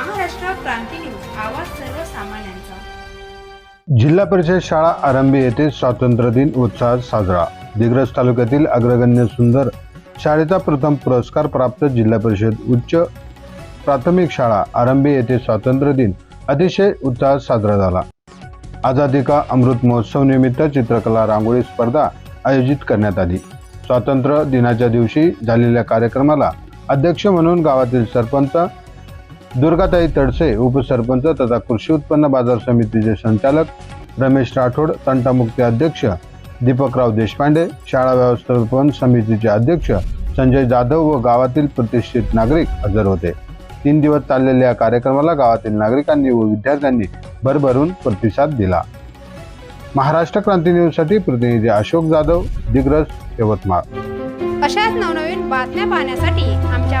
क्रांती news आवाज सर्वसामान्यांचा. जिल्हा परिषद शाळा आरंभी येथे स्वातंत्र्य दिन उत्साहात साजरा. दिग्रस तालुक्यातील अग्रगण्य सुंदर शाळेचा प्रथम पुरस्कार प्राप्त जिल्हा परिषद उच्च प्राथमिक शाळा आरंभी येथे स्वातंत्र्य दिन अतिशय उत्साहात साजरा झाला. आझादी का अमृत महोत्सव निमित्त चित्रकला रांगोळी स्पर्धा आयोजित करण्यात आली. स्वातंत्र्य दिनाच्या दिवशी झालेल्या कार्यक्रमाला अध्यक्ष म्हणून गावातील सरपंच दुर्गाताई तडसे उपसरपंच तथा कृषी उत्पन्न बाजार समितीचे संचालक रमेश राठोड तंटामुक्ती अध्यक्ष दीपकराव देशपांडे शाळा व्यवस्थापन समितीचे अध्यक्ष संजय जाधव व गावातील प्रतिष्ठित नागरिक हजर होते. तीन दिवस चाललेल्या या कार्यक्रमाला गावातील नागरिकांनी व विद्यार्थ्यांनी भरभरून प्रतिसाद दिला. महाराष्ट्र क्रांती न्यूजसाठी प्रतिनिधी अशोक जाधव दिग्रज यवतमाळ. अशाच नवनवीन बातम्या पाहण्यासाठी आमच्या